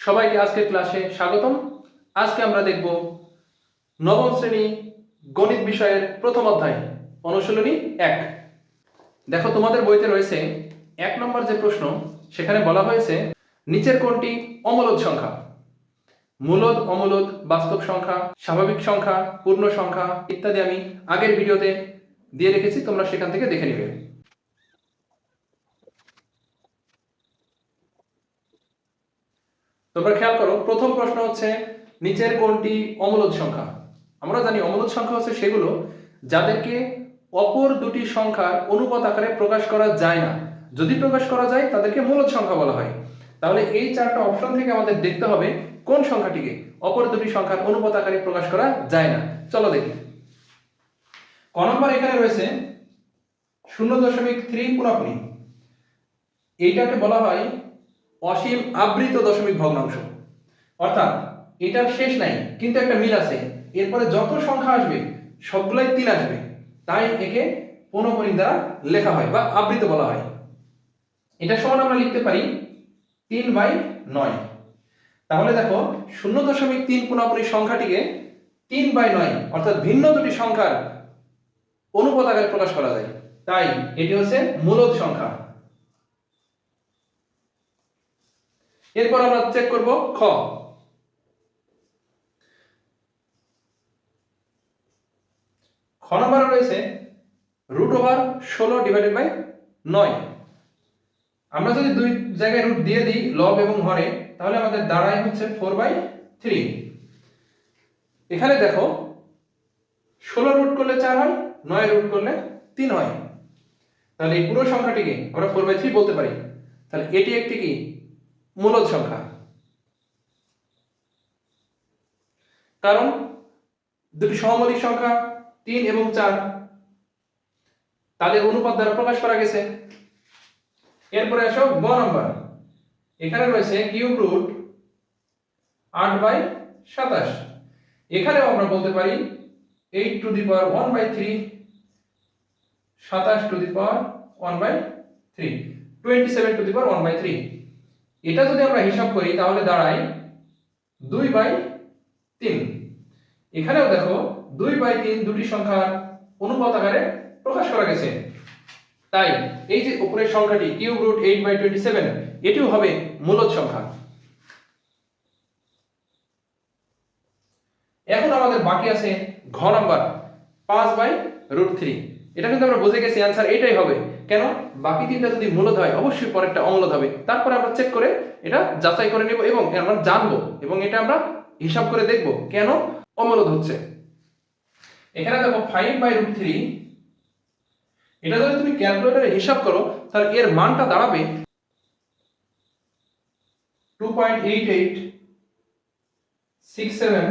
সবাইকে আজকের ক্লাসে স্বাগতম। আজকে আমরা দেখব নবম শ্রেণি গণিত বিষয়ের প্রথম অধ্যায়, অনুশীলনী এক। দেখো, তোমাদের বইতে রয়েছে এক নম্বর যে প্রশ্ন, সেখানে বলা হয়েছে, নিচের কোনটি অমূলদ সংখ্যা। মূলদ, অমূলদ, বাস্তব সংখ্যা, স্বাভাবিক সংখ্যা, পূর্ণ সংখ্যা ইত্যাদি আমি আগের ভিডিওতে দিয়ে রেখেছি, তোমরা সেখান থেকে দেখে নেবে। তোমরা খেয়াল করো, প্রথম প্রশ্ন হচ্ছে নিচের কোনটি অমূলদ সংখ্যা? আমরা জানি অমূলদ সংখ্যা হচ্ছে সেগুলো যাদেরকে অপর দুটি সংখ্যার অনুপাত আকারে প্রকাশ করা যায় না। যদি প্রকাশ করা যায়, তাদেরকে মূলদ সংখ্যা বলা হয়। তাহলে এই চারটা অপশন থেকে আমাদের দেখতে হবে কোন সংখ্যাটিকে অপর দুটি সংখ্যার অনুপাত আকারে প্রকাশ করা যায় না। চলো দেখি। ক নম্বর এখানে রয়েছে শূন্য দশমিক থ্রি পুনাপুনি এইটাকে বলা হয় অসীম আবৃত দশমিক ভগ্নাংশ। অর্থাৎ এটার শেষ নাই, কিন্তু একটা মিল আছে। এরপরে যত সংখ্যা আসবে, সবগুলাই তিন আসবে। তাই একে পৌনপণিক দ্বারা লেখা হয় বা আবৃত বলা হয়। এটা সমান আমরা লিখতে পারি তিন বাই নয়। তাহলে দেখো, শূন্য দশমিক তিন পুনাপুনি সংখ্যাটিকে তিন বাই নয়, অর্থাৎ ভিন্ন দুটি সংখ্যার অনুপাত আকারে প্রকাশ করা যায়। তাই এটি হচ্ছে মূলদ সংখ্যা। এরপর আমরা চেক করব খ। খ নম্বরে রয়েছে রুট ওভার ষোলো ডিভাইডেড বাই নয়। আমরা যদি দুই জায়গায় রুট দিয়ে দিই লব এবং হরে, তাহলে আমাদের দাঁড়ায় হচ্ছে ফোর বাই থ্রি এখানে দেখো, ষোলো রুট করলে চার হয়, নয় রুট করলে তিন হয়। তাহলে এই পুরো সংখ্যাটিকে আমরা ফোর বাই থ্রি বলতে পারি। তাহলে এটি একটি কি? মূলদ সংখ্যা। কারণ দুটি সহমৌলিক সংখ্যা, তিন এবং চার, তাদের অনুপাত দ্বারা প্রকাশ করা গেছে। এরপরে আসো গ নম্বর। এখানে রয়েছে কিউব রুট আট বাই সাতাশ। এখানেও আমরা বলতে পারি eight to the power one by three, সাতাশ to the power one by three, twenty seven to the power one by three. এটা যদি আমরা হিসাব করি, তাহলে দাঁড়ায় দুই বাই তিন। এখানেও দেখো, দুই বাই তিন দুটি সংখ্যার অনুপাত আকারে প্রকাশ করা গেছে। তাই এই যে উপরের সংখ্যাটি cube root eight by twenty seven, এটিও হবে মূলদ সংখ্যা। এখন আমাদের বাকি আছে ঘ নাম্বার, পাঁচ বাই রুট থ্রি। এটা কিন্তু আমরা বুঝে গেছি অ্যান্সার এটাই হবে। কেন? বাকি তিনটা যদি মূলদ হয়, অবশ্যই পরেরটা অমূলদ হবে। তারপরে আমরা চেক করে এটা যাচাই করে নেব এবং আমরা জানব এবং এটা আমরা হিসাব করে দেখব কেন অমূলদ হচ্ছে। এখানে দেখো ফাইভ বাই রুট থ্রি এটা যদি তুমি ক্যালকুলেটরে হিসাব করো, তাহলে এর মানটা দাঁড়াবে two point eight eight six seven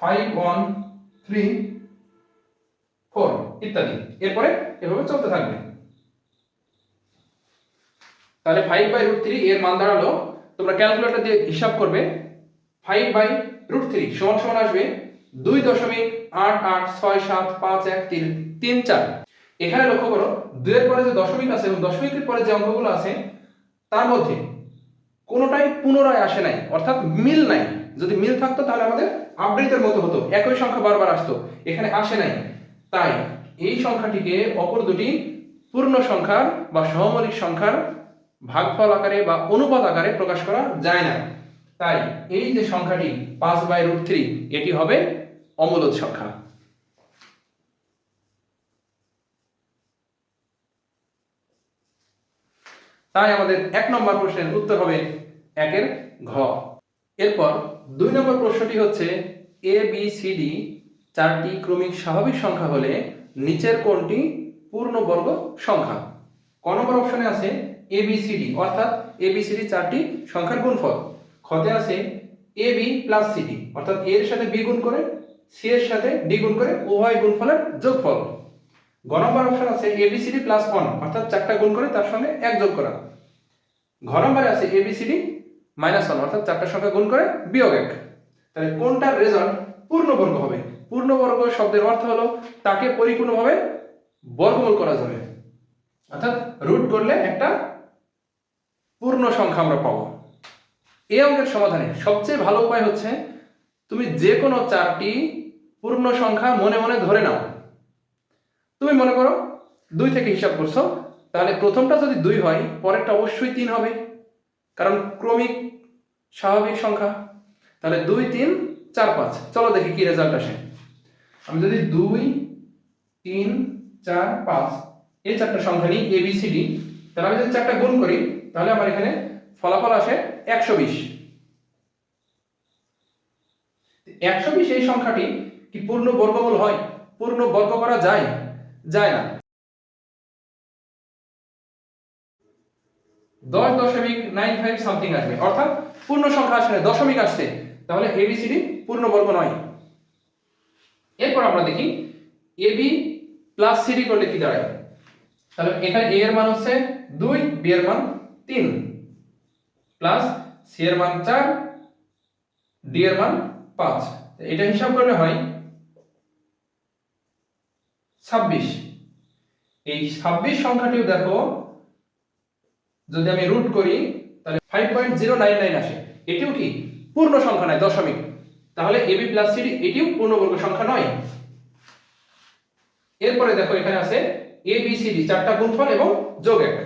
five one three ইত্যাদি। এরপরে এভাবে চলতে থাকবে। তাহলে ফাইভ বাই রুট থ্রি এর মান দাঁড়াল। তোমরা ক্যালকুলেটর দিয়ে হিসাব করবে। ফাইভ বাই রুট থ্রি সমান সমান আসবে দুই দশমিক আট আট ছয় সাত পাঁচ এক তিন তিন চার। এখানে লক্ষ্য করো, দুইয়ের পরে যে দশমিক আছে এবং দশমিকের পরে যে অঙ্কগুলো আছে, তার মধ্যে কোনোটাই পুনরায় আসে নাই, অর্থাৎ মিল নাই। যদি মিল থাকতো তাহলে আমাদের আবৃতের মতো হতো। একই সংখ্যা বারবার আসতো। এখানে আসে নাই। তাই এই সংখ্যাটিকে অপর দুটি পূর্ণ সংখ্যার বা সহমৌলিক সংখ্যার ভাগফল আকারে বা অনুপাত আকারে প্রকাশ করা যায় না। তাই এই যে সংখ্যাটি পাঁচ বাই রুট থ্রি, এটি হবে অমূলদ সংখ্যা। তাই আমাদের এক নম্বর প্রশ্নের উত্তর হবে একের ঘ। এরপর দুই নম্বর প্রশ্নটি হচ্ছে এ বি সি ডি চারটি ক্রমিক স্বাভাবিক সংখ্যা হলে নিচের কোনটি পূর্ণবর্গ সংখ্যা। ক নম্বর অপশনে আছে এ বি সি ডি অর্থাৎ এ বি সি ডি চারটি সংখ্যার গুণফল। খতে আছে A B plus C D অর্থাৎ এর সাথে বি গুণ করে সি এর সাথে ডি গুণ করে উভয় গুণফলের যোগফল। গ নম্বর অপশন আছে A B C D plus one অর্থাৎ চারটা গুণ করে তার সঙ্গে এক যোগ করা। ঘ নম্বরে আছে A B C D minus one অর্থাৎ চারটা সংখ্যা গুণ করে বিয়োগ এক। তাহলে কোনটার রেজাল্ট পূর্ণবর্গ হবে? পূর্ণবর্গ শব্দের অর্থ হলো তাকে পরিপূর্ণভাবে বর্গমূল করা যাবে। অর্থাৎ রুট করলে একটা পূর্ণ সংখ্যা আমরা পাবো। এই অঙ্কের সমাধানে সবচেয়ে ভালো উপায় হচ্ছে তুমি যে কোনো চারটি পূর্ণ সংখ্যা মনে মনে ধরে নাও। তুমি মনে করো দুই থেকে হিসাব করছ, তাহলে প্রথমটা যদি দুই হয়, পরেরটা অবশ্যই তিন হবে, কারণ ক্রমিক স্বাভাবিক সংখ্যা। তাহলে দুই, তিন, চার, পাঁচ। চলো দেখি কি রেজাল্ট আসে। আমি যদি দুই, তিন, চার, পাঁচ, এই চারটা সংখ্যা নিই এ বি সি ডি তাহলে আমি যদি চারটা গুণ করি, তাহলে আমার এখানে ফলাফল আসে একশো বিশ। একশো বিশ এই সংখ্যাটি কি পূর্ণ বর্গমূল হয়? পূর্ণ বর্গ করা যায়? যায় না। দশ দশমিক নাইন ফাইভ সামথিং আসবে। অর্থাৎ পূর্ণ সংখ্যা আসলে দশমিক আসছে। তাহলে এবিসিডি পূর্ণ বর্গ নয়। এরপর আমরা দেখি এবি প্লাস সিডি করলে কি দাঁড়ায়? তাহলে এখানে এ এর মান হচ্ছে দুই বি এর মান তিন। প্লাস সি এর মান চার ডি এর মান পাঁচ। এটা হিসাব করলে হয় ছাব্বিশ। এই ছাব্বিশ সংখ্যাটিও দেখো, যদি আমি রুট করি, তাহলে five point zero nine nine আসে। এটিও কি? পূর্ণ সংখ্যা নয়, দশমিক। তাহলে এবি প্লাস সিডি এটিও পূর্ণবর্গ সংখ্যা নয়। এরপরে দেখো এখানে আছে এ বি সি ডি চারটা গুণফল এবং যোগ এক।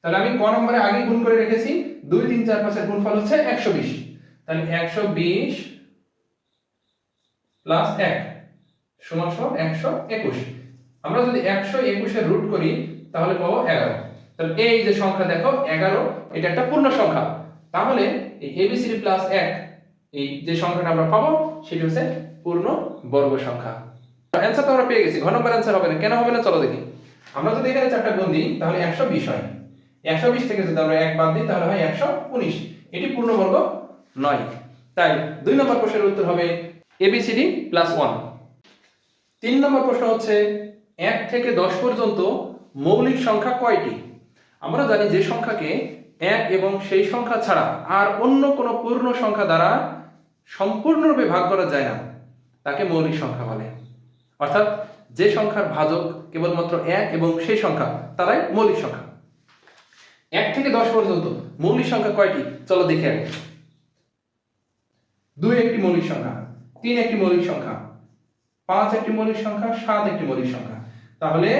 তাহলে আমি ক নম্বরে আগে গুণ করে রেখেছি, দুই, তিন, চার, পাঁচের গুণফল হচ্ছে একশো বিশ। তাহলে একশো বিশ প্লাস এক সমান সমান একশো একুশ। আমরা যদি একশো একুশের রুট করি, তাহলে পাবো এগারো। তাহলে এই যে সংখ্যা দেখো, এগারো, এটা একটা পূর্ণ সংখ্যা। তাহলে এই এবিসিডি প্লাস এক এই যে সংখ্যাটা আমরা পাবো, সেটি হচ্ছে পূর্ণ বর্গ সংখ্যা। অ্যান্সার তো আমরা পেয়ে গেছি, ঘন নম্বর অ্যান্সার হবে না, কেন হবে না চলো দেখি। আমরা যদি এখানে চারটা গুণ দিই, তাহলে একশো বিশ হয়। একশো বিশ থেকে যদি আমরা এক বাদ দিই, তাহলে হয় একশো উনিশ। এটি পূর্ণবর্গ নয়। তাই দুই নম্বর প্রশ্নের উত্তর হবে এবিসিডি প্লাস ওয়ান তিন নম্বর প্রশ্ন হচ্ছে, এক থেকে দশ পর্যন্ত মৌলিক সংখ্যা কয়টি? আমরা জানি যে সংখ্যাকে এক এবং সেই সংখ্যা ছাড়া আর অন্য কোনো পূর্ণ সংখ্যা দ্বারা সম্পূর্ণরূপে ভাগ করা যায় না, তাকে মৌলিক সংখ্যা বলে। অর্থাৎ যে সংখ্যার ভাজক কেবলমাত্র এক এবং সেই সংখ্যা, তারাই মৌলিক সংখ্যা। এক থেকে দশ পর্যন্ত মৌলিক সংখ্যা কয়টি? চলো দেখে আগে দুই একটি মৌলিক সংখ্যা, তিন একটি মৌলিক সংখ্যা, পাঁচ একটি মৌলিক সংখ্যা, সাত একটি মৌলিক সংখ্যা। তাহলে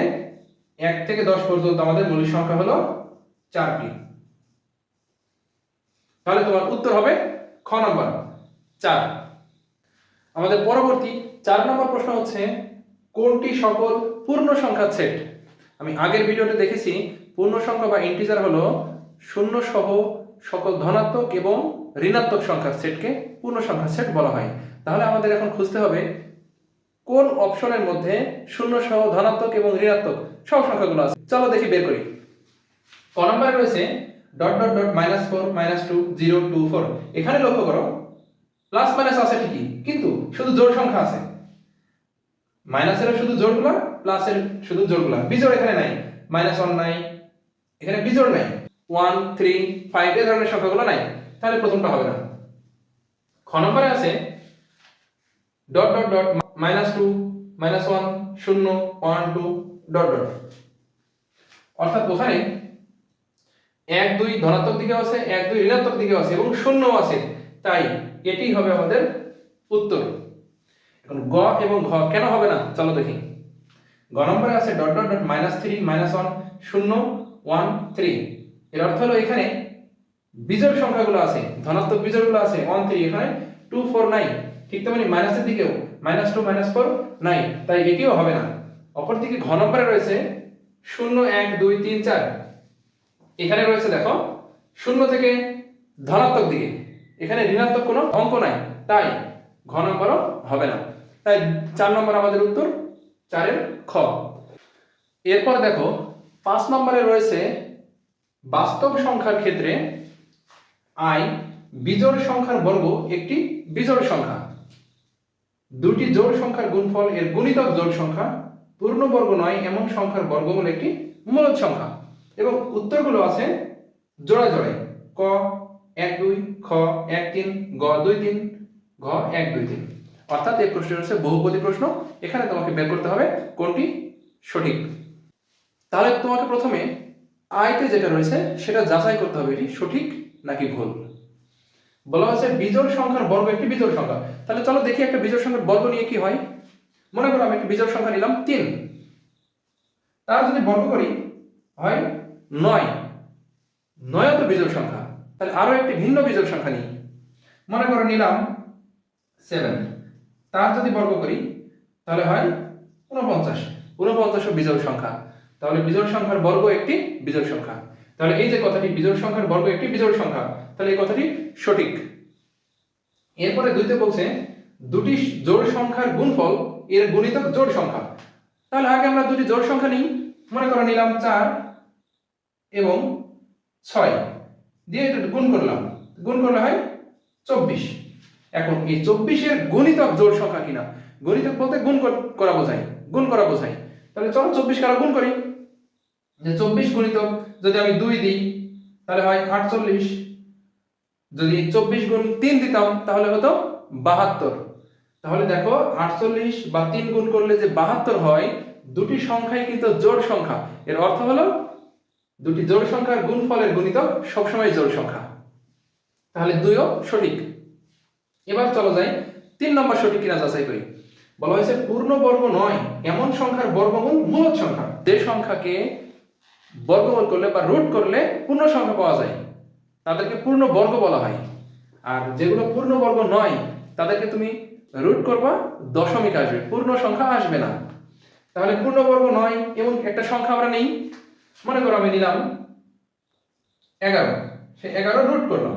এক থেকে দশ পর্যন্ত আমাদের মৌলিক সংখ্যা হলো চারটি। তাহলে তোমার উত্তর হবে খ নম্বর। চার। আমাদের পরবর্তী চার নম্বর প্রশ্ন হচ্ছে, কোনটি সকল পূর্ণ সংখ্যার সেট? আমি আগের ভিডিওতে দেখেছি পূর্ণ সংখ্যা বা ইন্টিজার হলো শূন্য সহ সকল ধনাত্মক এবং ঋণাত্মক সংখ্যার সেটকে পূর্ণ সংখ্যার সেট বলা হয়। তাহলে আমাদের এখন খুঁজতে হবে, কোন অপশনের মধ্যে শূন্য সহ ধনাত্মক এবং ঋণাত্মক সব সংখ্যাগুলো আছে? চলো দেখি, বের করি। ক নম্বরে রয়েছে dot dot dot minus four minus two zero two four এখানে লক্ষ্য করো প্লাস মাইনাস আছে ঠিকই, কিন্তু শুধু জোড় সংখ্যা আছে। মাইনাসের শুধু জোড়গুলা প্লাসের শুধু জোড়গুলা বিজোড় এখানে নাই, মাইনাস ওয়ান নাই, এখানে বিজোড় নাই। ওয়ান থ্রি ফাইভ এই ধরনের সংখ্যাগুলো নাই, তাহলে প্রথমটা হবে না। খ নম্বরে আছে dot dot dot minus two minus one শূন্য ওয়ান টু ডট ডট অর্থাৎ ওখানে এক, দুই ধনাত্মক দিকে আছে, এক, দুই ঋণাত্মক দিকে আছে এবং শূন্য আছে। তাই এটি হবে আমাদের উত্তর। এখন গ এবং ঘ কেন হবে না? চলো দেখি। গ নম্বরে আছে dot dot dot minus three minus one শূন্য ওয়ান থ্রি এর অর্থ হলো এখানে বিজোড় সংখ্যাগুলো আছে, ধনাত্মক বিজোড়গুলো আছে ওয়ান থ্রি এখানে টু ফোর নাইন ঠিক তেমনি মাইনাসের দিকেও minus two minus four nine তাই এটিও হবে না। অপরদিকে ঘ নম্বরে রয়েছে শূন্য, এক, দুই, তিন, চার। এখানে রয়েছে দেখো, শূন্য থেকে ধনাত্মক দিকে। এখানে ঋণাত্মক কোনো অঙ্ক নাই। তাই ঘ নম্বরও হবে না। তাই চার নম্বর আমাদের উত্তর চারের খ। এরপর দেখো, পাঁচ নম্বরে রয়েছে বাস্তব সংখ্যার ক্ষেত্রে আই বিজোড় সংখ্যার বর্গ একটি বিজোড় সংখ্যা। দুটি জোড় সংখ্যার গুণফল এর গুণিতক জোড় সংখ্যা। পূর্ণবর্গ নয়, এমন সংখ্যার বর্গমূল একটি মূলদ সংখ্যা। এবং উত্তরগুলো আছে জোড়া জোড়ায় ক এক দুই, খ এক তিন, গ দুই তিন, ঘ এক দুই তিন। অর্থাৎ এই প্রশ্নটি হচ্ছে বহুপদী প্রশ্ন। এখানে তোমাকে বের করতে হবে কোনটি সঠিক। তাহলে তোমাকে প্রথমে আয়তে যেটা রয়েছে সেটা যাচাই করতে হবে এটি সঠিক নাকি ভুল। বলা হচ্ছে বিজোড় সংখ্যার বর্গ একটি বিজোড় সংখ্যা। তাহলে চলো দেখি একটা বিজোড় সংখ্যার বর্গ নিয়ে কি হয়। মনে করো আমি একটা বিজোড় সংখ্যা নিলাম তিন। তার যদি বর্গ করি হয় নয়। নয় তো বিজোড় সংখ্যা। তাহলে আরও একটি ভিন্ন বিজোড় সংখ্যা নিই। মনে করো নিলাম সেভেন তার যদি বর্গ করি, তাহলে হয় উনপঞ্চাশ উনপঞ্চাশ বিজোড় সংখ্যা। তাহলে বিজোড় সংখ্যার বর্গ একটি বিজোড় সংখ্যা। তাহলে এই যে কথাটি, বিজোড় সংখ্যার বর্গ একটি বিজোড় সংখ্যা, তাহলে এই কথাটি সঠিক। এরপরে দুইতে বলছে, দুটি জোড় সংখ্যার গুণফল এর গুণিতক জোড় সংখ্যা। তাহলে আগে আমরা দুটি জোড় সংখ্যা নিই। মনে করো নিলাম চার এবং ছয়। দিয়ে এটা গুণ করলাম। গুণ করলে হয় চব্বিশ। এখন এই চব্বিশের গুণিতক জোড় সংখ্যা কিনা? গণিতক বলতে গুণ কর- বোঝায়। গুণ করা বোঝায়। তাহলে চলো চব্বিশ কারা গুণ করি। যে চব্বিশ গুণিতক যদি আমি দুই দিই, তাহলে হয় আটচল্লিশ। যদি চব্বিশ গুণ তিন দিতাম, তাহলে হতো বাহাত্তর। তাহলে দেখো আটচল্লিশ বা তিন গুণ করলে যে বাহাত্তর হয়, দুটি সংখ্যাই কিন্তু জোড় সংখ্যা। এর অর্থ হলো দুটি জোড় সংখ্যার গুণফলের গুণিতক সবসময় জোড় সংখ্যা। তাহলে দুইও সঠিক। এবার চলো যাই তিন নম্বর সঠিক কিনা যাচাই করি। বলা হয়েছে পূর্ণবর্গ নয়, এমন সংখ্যার বর্গমূল মূলদ সংখ্যা। যে সংখ্যাকে বর্গমূল করলে বা রুট করলে পূর্ণ সংখ্যা পাওয়া যায়। তাদেরকে পূর্ণ বর্গ বলা হয়। আর যেগুলো পূর্ণ বর্গ নয়, তাদেরকে তুমি রুট করবা, দশমিক আসবে। পূর্ণ সংখ্যা আসবে না। তাহলে পূর্ণবর্গ নয়, এমন একটা সংখ্যা আমরা নেই। মনে করো আমি নিলাম এগারো। সে এগারো রুট করলাম।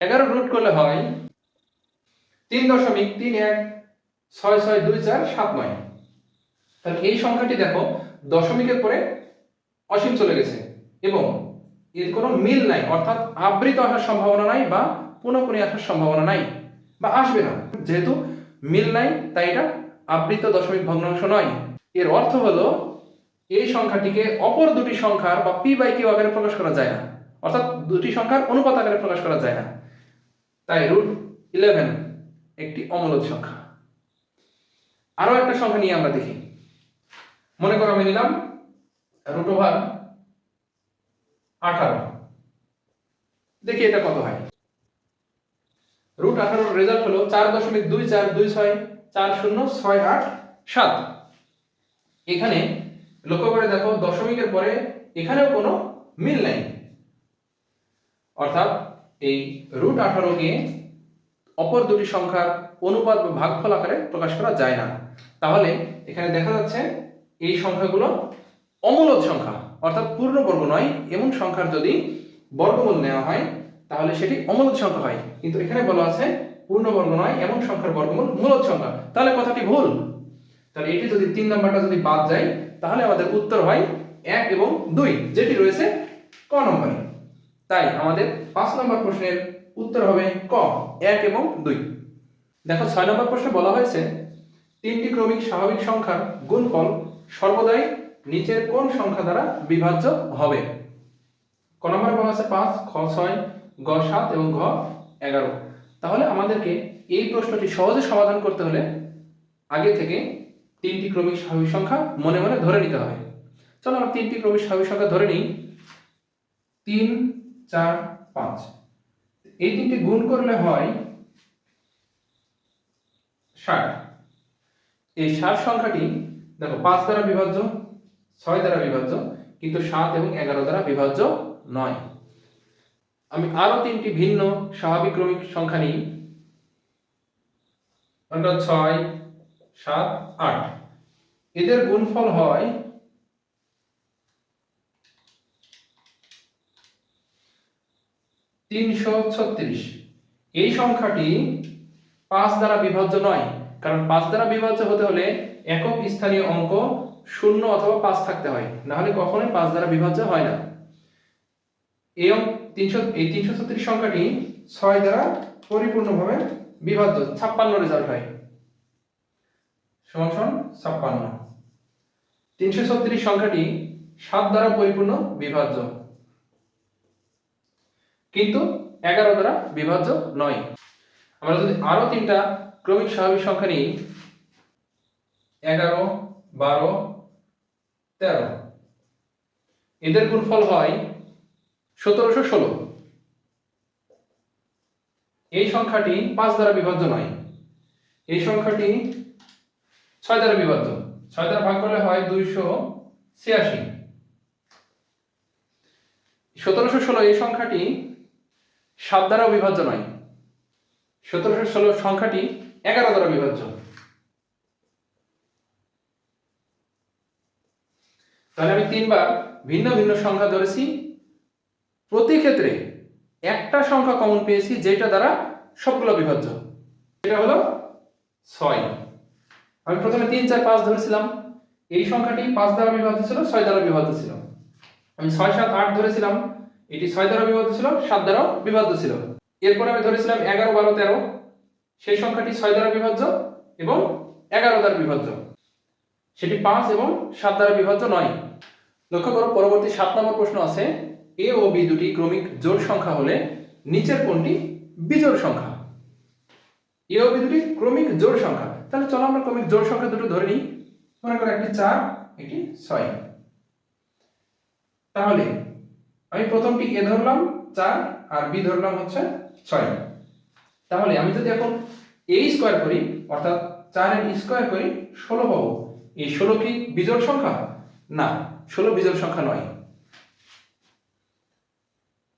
এগারো রুট করলে হয় তিন দশমিক তিন এক ছয় ছয় দুই চার সাত নয়। তাহলে এই সংখ্যাটি দেখো, দশমিকের পরে অসীম চলে গেছে এবং এর কোনো মিল নাই, অর্থাৎ আবৃত আসার সম্ভাবনা নাই বা পুনঃপুনি আসার সম্ভাবনা নাই বা আসবে না। যেহেতু মিল নাই, তাই এটা আবৃত দশমিক ভগ্নাংশ নয়। এর অর্থ হলো এই সংখ্যাটিকে অপর দুটি সংখ্যার বা পি বাই কিউ আকারে প্রকাশ করা যায় না। অর্থাৎ দুটি সংখ্যার অনুপাত আকারে প্রকাশ করা যায় না। তাই রুট ইলেভেন একটি অমূলদ সংখ্যা। আরও একটা সংখ্যা নিয়ে আমরা দেখি। মনে করো আমি নিলাম রুট ওভার আঠারো। দেখি এটা কত হয়। রুট আঠারোর রেজাল্ট হলো চার দশমিক দুই চার দুই ছয় চার শূন্য ছয় আট সাত। এখানে লক্ষ্য করে দেখো, দশমিকের পরে এখানেও কোনো মিল নাই। অর্থাৎ এই রুট আঠারোকে অপর দুটি সংখ্যার অনুপাত বা ভাগফল আকারে প্রকাশ করা যায় না। তাহলে এখানে দেখা যাচ্ছে এই সংখ্যাগুলো অমূলদ সংখ্যা, অর্থাৎ পূর্ণবর্গ নয় এমন সংখ্যার যদি বর্গমূল নেওয়া হয়, তাহলে সেটি অমূলদ সংখ্যা হয়। কিন্তু এখানে বলা আছে পূর্ণবর্গ নয় এমন সংখ্যার বর্গমূল মূলদ সংখ্যা। তাহলে কথাটি ভুল। তাহলে এটি যদি তিন নাম্বারটা যদি বাদ যায় তাহলে আমাদের উত্তর হয় এক এবং দুই, যেটি রয়েছে ক নম্বরে। তাই আমাদের পাঁচ নম্বর প্রশ্নের উত্তর হবে ক, এক এবং দুই। দেখো, ছয় নম্বর প্রশ্নে বলা হয়েছে, তিনটি ক্রমিক স্বাভাবিক সংখ্যার গুণফল সর্বদাই নিচের কোন সংখ্যা দ্বারা বিভাজ্য হবে? ক নম্বর বলা আছে পাঁচ, খ ছয়, গ সাত এবং ঘ এগারো। তাহলে আমাদেরকে এই প্রশ্নটি সহজে সমাধান করতে হলে আগে থেকে তিনটি ক্রমিক স্বাভাবিক সংখ্যা মনে মনে ধরে নিতে হবে। চলো আমরা তিনটি ক্রমিক স্বাভাবিক সংখ্যা ধরে নিই। তিন, চার, পাঁচ। এই তিনটি গুণ করলে হয় ষাট। এই ষাট সংখ্যাটি দেখো, পাঁচ দ্বারা বিভাজ্য, ছয় দ্বারা বিভাজ্য, কিন্তু সাত এবং এগারো দ্বারা বিভাজ্য নয়। আমি আরও তিনটি ভিন্ন স্বাভাবিক ক্রমিক সংখ্যা নিই। ছয় সাত, আট। এদের গুণফল হয় তিনশো ছত্রিশ। এই সংখ্যাটি পাঁচ দ্বারা বিভাজ্য নয়, কারণ পাঁচ দ্বারা বিভাজ্য হতে হলে একক স্থানীয় অঙ্ক শূন্য অথবা পাঁচ থাকতে হয়, না হলে কখনোই পাঁচ দ্বারা বিভাজ্য হয় না। এই তিনশো এই তিনশো ছত্রিশ সংখ্যাটি ছয় দ্বারা পরিপূর্ণভাবে বিভাজ্য ছাপ্পান্ন রেজাল্ট হয়। সমান ছাপ্পান্ন। তিনশো ছত্রিশ সংখ্যাটি সাত দ্বারা পরিপূর্ণ বিভাজ্য। কিন্তু এগারো দ্বারা বিভাজ্য নয়। আমরা যদি আরও তিনটা ক্রমিক স্বাভাবিক সংখ্যা নিই, এগারো, বারো, তেরো। এদের গুণফল হয় সতেরোশো ষোলো। এই সংখ্যাটি পাঁচ দ্বারা বিভাজ্য নয়। এই সংখ্যাটি ছয় দ্বারা বিভাজ্য ছয় দ্বারা ভাগ করলে হয় দুইশো ছিয়াশি। সতেরোশো ষোলো এই সংখ্যাটি সাত দ্বারা বিভাজ্য নয়। সতেরোশো ষোলো সংখ্যাটি এগারো দ্বারা বিভাজ্য তাহলে আমি তিনবার ভিন্ন ভিন্ন সংখ্যা ধরেছি। প্রতি ক্ষেত্রে একটা সংখ্যা কমন পেয়েছি, যেটা দ্বারা সবগুলো বিভাজ্য সেটা হলো ছয়। আমি প্রথমে তিন, চার, পাঁচ ধরেছিলাম। এই সংখ্যাটি পাঁচ দ্বারা বিভাজ্য ছিল, ছয় দ্বারা বিভাজ্য ছিল। আমি ছয়, সাত, আট ধরেছিলাম। এটি ছয় দ্বারা বিভাজ্য ছিল, সাত দ্বারাও বিভাজ্য ছিল। এরপরে আমি ধরেছিলাম এগারো, বারো, তেরো। সেই সংখ্যাটি ছয় দ্বারা বিভাজ্য এবং এগারো দ্বারা বিভাজ্য সেটি পাঁচ এবং সাত দ্বারা বিভাজ্য নয়। লক্ষ্য করো, পরবর্তী সাত নম্বর প্রশ্ন আছে, এ ও বি দুটি ক্রমিক জোড় সংখ্যা হলে নিচের কোনটি বিজোড় সংখ্যা? এ ও বি দুটি ক্রমিক জোড় সংখ্যা। তাহলে চলো আমরা ক্রমিক জোড় সংখ্যা দুটো ধরে নিই। মনে করো একটি চার, একটি ছয়। তাহলে আমি প্রথমটি এ ধরলাম, চার, আর বি ধরলাম হচ্ছে ছয়। তাহলে আমি যদি এখন এ স্কোয়ার করি, অর্থাৎ চার এর স্কোয়ার করি, ষোলো পাবো। এই ষোলো কি বিজোড় সংখ্যা? না, ষোলো বিজোড় সংখ্যা নয়।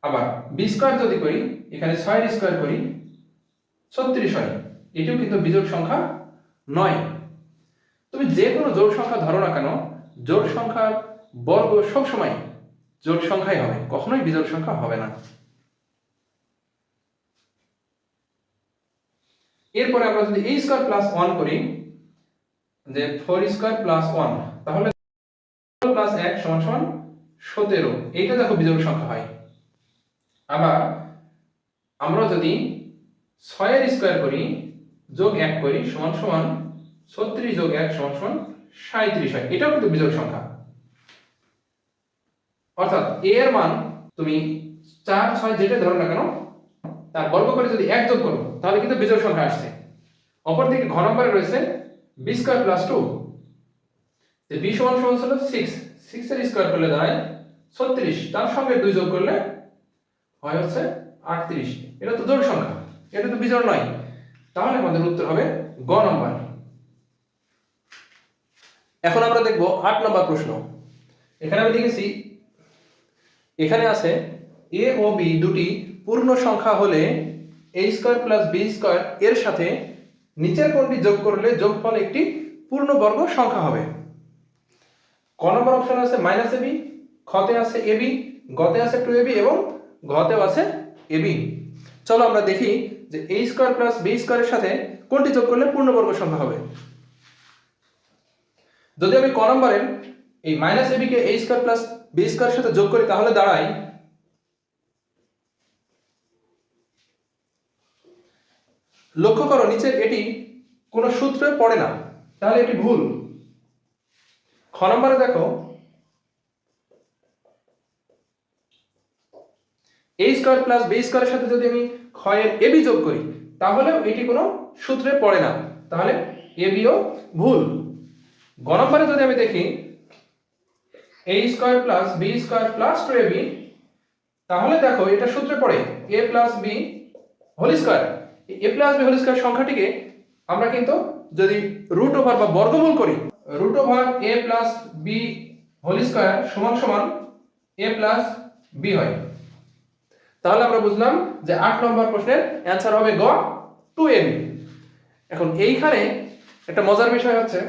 আবার বি স্কোয়ার যদি করি, এখানে ছয়ের স্কোয়ার করি, ছত্রিশ হয়। এটিও কিন্তু বিজোড় সংখ্যা নয়। তুমি যে কোনো জোড় সংখ্যা ধরো না কেন জোড় সংখ্যার বর্গ সবসময় জোড় সংখ্যাই হবে, কখনোই বিজোড় সংখ্যা হবে না। এরপরে আমরা যদি এই স্কোয়ার প্লাস ওয়ান করি, যে ফোর স্কোয়ার প্লাস ওয়ান তাহলে প্লাস এক সমান সমান সতেরো। এইটা দেখো বিজোড় সংখ্যা হয়। আবার আমরা যদি ছয়ের স্কোয়ার করি, যোগ এক করি, সমান সমান ছত্রিশ যোগ এক সমান সমান সাঁত্রিশ হয়। এটাও কিন্তু বিজোড় সংখ্যা। অর্থাৎ এর মান তুমি চার, ছয় যেটা ধরো না কেন, তার বর্গ করে যদি এক যোগ করো, তাহলে কিন্তু বিজোড় সংখ্যা আসছে। অপরদিকে ঘন নম্বরে রয়েছে B square plus two B সমান সমান ছিল সিক্স সিক্স এর স্কোয়ার করলে দাঁড়ায় ছত্রিশ। তার সঙ্গে দুই যোগ করলে হয় হচ্ছে আটত্রিশ। এটা তো জোড় সংখ্যা। এটা তো বিজোড় নয়। তাহলে আমাদের উত্তর হবে গ নম্বর। এখন আমরা দেখব আট নম্বর প্রশ্ন। এখানে আমি দেখেছি, এখানে আছে এ ও বি দুটি পূর্ণ সংখ্যা হলে A square plus B square এর সাথে নিচের কোনটি যোগ করলে যোগফল একটি পূর্ণবর্গ সংখ্যা হবে। ক নম্বর অপশন আছে মাইনাস এবি খতে আছে এবি গতে আছে টু এবি এবং ঘতেও আছে এবি চলো আমরা দেখি যে এ স্কোয়ার প্লাস বি স্কোয়ারের সাথে কোনটি যোগ করলে পূর্ণবর্গ সংখ্যা হবে। যদি আমি ক নম্বরের এই মাইনাস এবি কে এ স্কোয়ার প্লাস বি স্কোয়ারের সাথে যোগ করি, তাহলে দাঁড়ায় লক্ষ্য করো, নিচের এটি কোনো সূত্রে পড়ে না, তাহলে এটি ভুল। খ নম্বরে দেখো এ স্কোয়ার প্লাস বি স্কোয়ারের সাথে যদি আমি ক্ষয়ের এবি যোগ করি, তাহলেও এটি কোনো সূত্রে পড়ে না, তাহলে এবিও ভুল। গ যদি আমি দেখি A square plus B square plus two A B তাহলে দেখো এটা সূত্রে পড়ে A plus B whole square A plus B whole square সংখ্যাটিকে আমরা কিন্তু যদি রুট ওভার বা বর্গমূল করি root over A plus B whole square সমান সমান এ প্লাস বি হয়। তাহলে আমরা বুঝলাম যে আট নম্বর প্রশ্নের অ্যান্সার হবে গ টু এম এখন এইখানে একটা মজার বিষয় হচ্ছে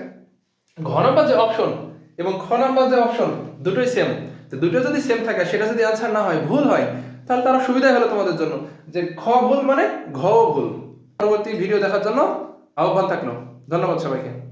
ঘ নাম্বার যে অপশন এবং খ নাম্বার যে অপশন দুটোই সেম তো দুটো যদি সেম থাকে, সেটা যদি আনসার না হয়, ভুল হয়, তাহলে তার সুবিধা হলো তোমাদের জন্য যে খ ভুল মানে ঘ ভুল। পরবর্তী ভিডিও দেখার জন্য আহ্বান থাকল। ধন্যবাদ সবাইকে।